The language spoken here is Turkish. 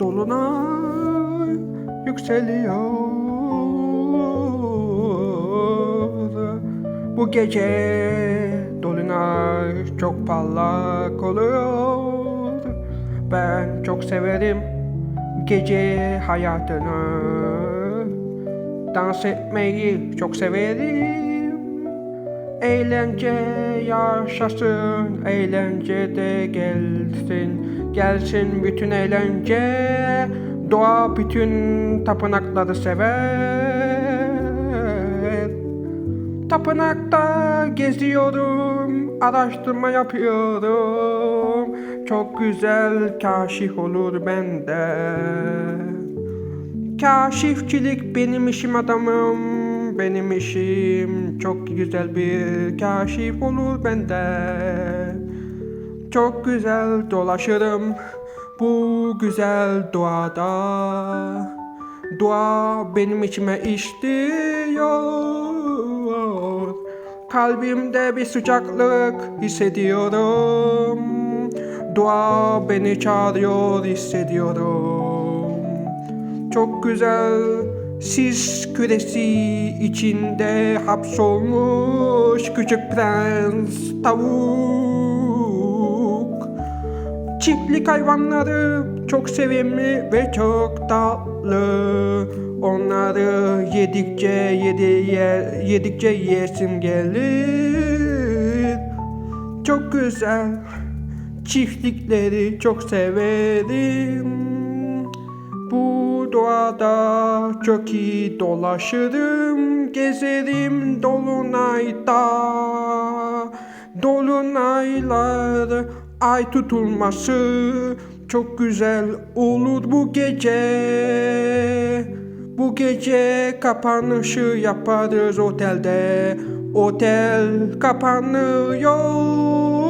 Dolunay yükseliyor. Bu gece Dolunay çok parlak oluyor. Ben çok severim gece hayatını. Dans etmeyi çok severim Eğlence yaşasın, eğlence de gelsin. Gelsin bütün eğlence, doğa bütün tapınakları sever. Tapınakta geziyorum, araştırma yapıyorum. Çok güzel kaşif olur bende. Kaşifçilik benim işim adamım, benim işim çok güzel bir kaşif olur bende. Çok güzel dolaşırım bu güzel doğada. Dua benim içime işliyor. Kalbimde bir sıcaklık hissediyorum. Dua beni çağırıyor hissediyorum. Çok güzel sis küresi içinde hapsolmuş küçük prens tavuk. Çiftlik hayvanları çok sevimli ve çok tatlı. Onları yedikçe yedi ye, yedikçe yesim gelir. Çok güzel çiftlikleri çok severim. Doğada çok iyi dolaşırım, gezerim dolunayda. Dolunaylar ay tutulması çok güzel olur bu gece. Bu gece kapanışı yaparız otelde. Otel kapanıyor.